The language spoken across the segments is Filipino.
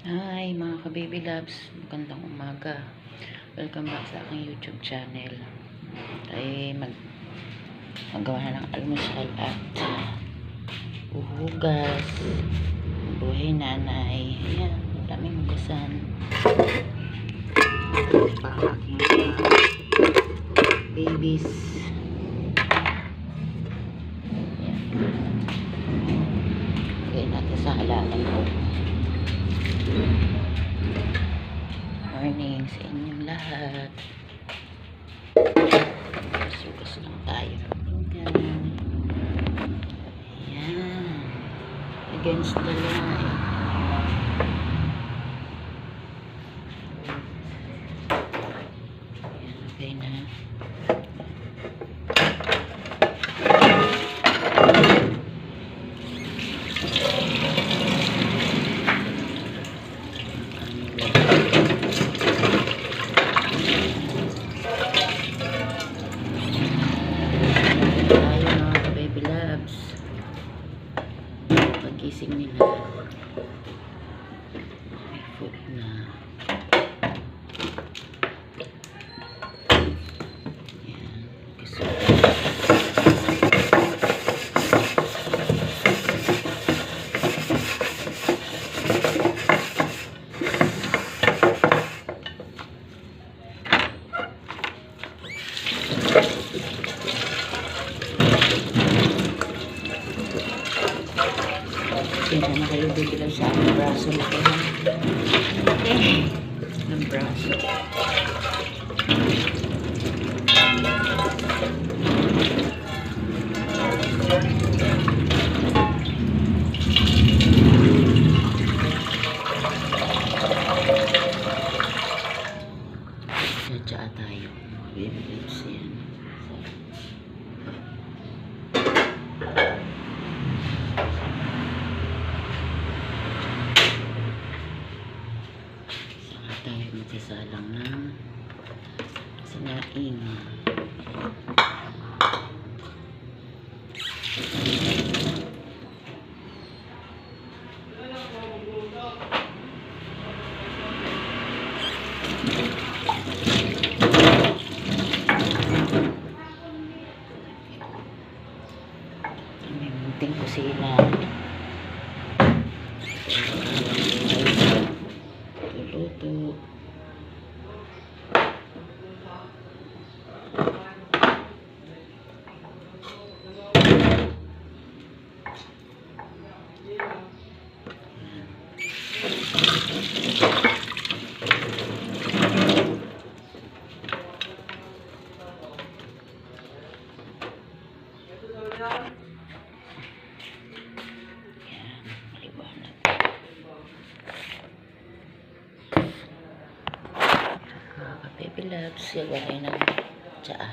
Hi mga ka-baby loves, magandang umaga. Welcome back sa aking YouTube channel. Ay mag magawa na ng almusal at uhugas. Buhay nanay. Ayan, ang daming hugasan. Pa aking mga babies. Ayan. Lagay natin sa halaman ko. Morning sa inyong lahat. Sugas lang tayo. Tingnan. Ayan. Against the light. Ayan, okay na. tayo mga baby loves pagising nila may food na yan Kaya na kayo bigla sa braso na kayo. Eh, ng braso. Sadya tayo. Mga baby lips yan. Saka tayo magsasalang ng sinaing. May Mga ka-baby loves, gawa kayo ng. Tsaa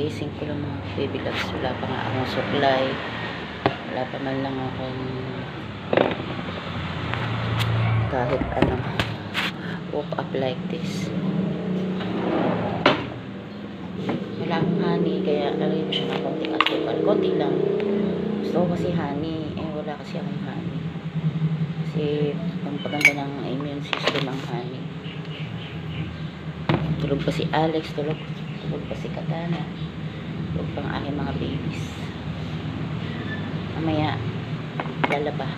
Kagising ko lang mga baby loves. Wala pa nga akong supply. Wala pa man lang akong kahit ano woke up like this. Wala akong honey kaya lalagay ko siya ng konting asukal. Konti lang. Gusto ko kasi honey. Eh wala kasi akong honey. Kasi pampaganda ng immune system ang honey. Tulog pa si Alex, tulog, tulog pa si Katana. Tulog pang aking mga babies. Mamaya, lalaba.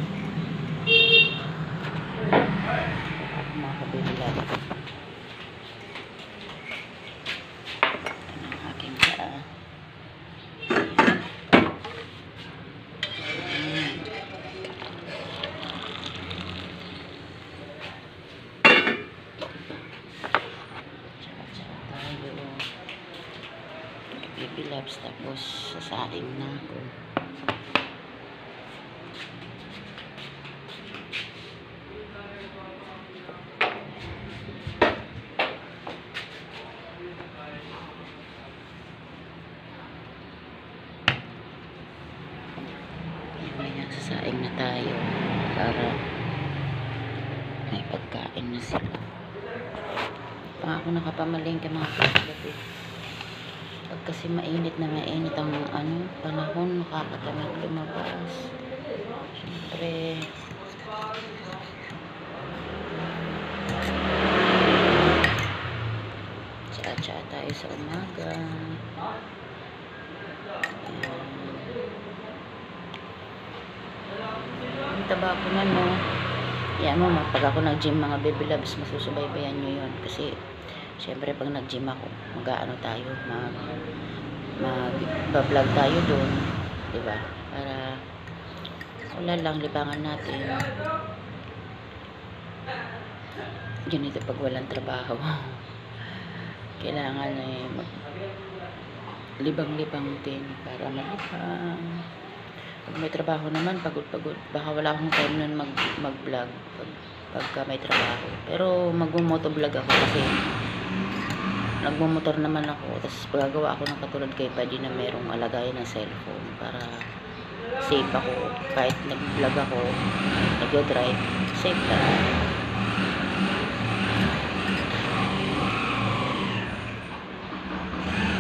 sasaing na ako. Sasaing na tayo para may pagkain na sila. Pa ako nakapamaling kay mga kapatid. Pag kasi mainit na mainit ang ano, panahon, nakakatamad lumabas. Siyempre, tsa-tsa tayo sa umaga. Ayan. Ang taba ko na, no? Yan mo, pag ako nag-gym mga baby loves, masusubaybayan nyo yun. Kasi, syempre, pag nag-gym ako, mag-ano tayo, mag, mag-vlog tayo doon. Diba? Para, wala lang, libangan natin. Ganito pag walang trabaho. Kailangan eh, mag, libang-libang din para malibang. Pag may trabaho naman, pagod-pagod. Baka wala akong time nun mag, mag-vlog pag, pagka may trabaho. Pero mag-motovlog ako kasi nagmumotor naman ako. Tapos gagawa ako ng katulad kay Buddy na merong alagayan ng cellphone para safe ako. Kahit nag-vlog ako, nag-drive, safe lang.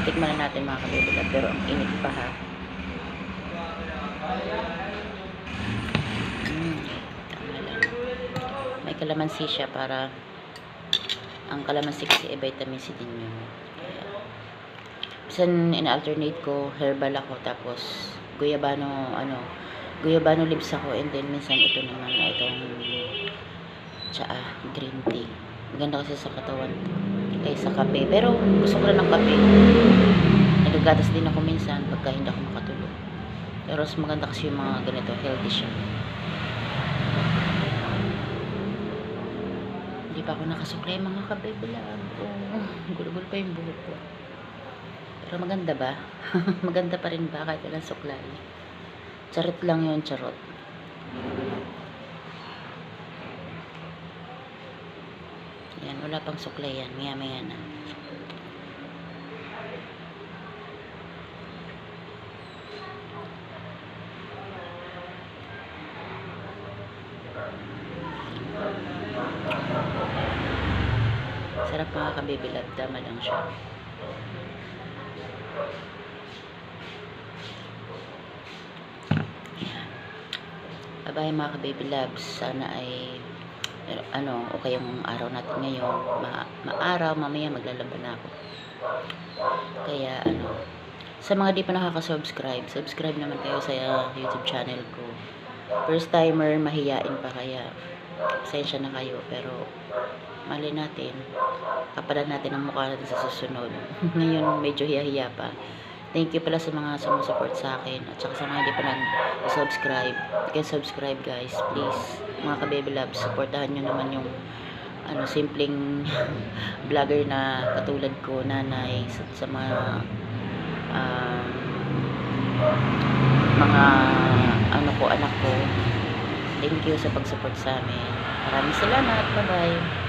Tikman na natin mga kabibilat pero ang init pa ha. Mm. May kalamansi siya para ang kalamansi kasi ay vitamin C din yun. Kaya, in-alternate ko, herbal ako, tapos guyabano, ano, guyabano leaves ako, and then minsan ito naman na itong tsaa, green tea. Maganda kasi sa katawan kaysa kape. Pero gusto ko rin ng kape. Nagagatas din ako minsan pagka hindi ako makatulog. Pero mas maganda kasi yung mga ganito, healthy siya. Hindi pa ako nakasuklay mga kabebe lang. Oh, gulo-gulo pa yung buhok ko. Pero maganda ba? maganda pa rin ba kahit walang suklay? Charot lang yun, charot. Yan, wala pang suklay yan. Maya-maya na. Sarap mga kabibilab. Tama lang siya. Bye-bye mga kababy loves. Sana ay ano, okay yung araw natin ngayon. Ma maaraw, mamaya maglalaba na ako. Kaya ano, sa mga di pa nakaka-subscribe, subscribe naman kayo sa YouTube channel ko. First timer, mahiyain pa kaya pasensya na kayo. Pero mali natin, kapalan natin ang mukha natin sa susunod. Ngayon, medyo hiya-hiya pa. Thank you pala sa mga sumusupport sa akin at saka sa mga hindi pa nag-subscribe. Can subscribe guys, please. Mga ka-baby loves, supportahan nyo naman yung ano, simpleng vlogger na katulad ko, nanay, sa, sa mga um, mga ano ko, anak ko. Thank you sa pag-support sa amin. Maraming salamat. Bye-bye.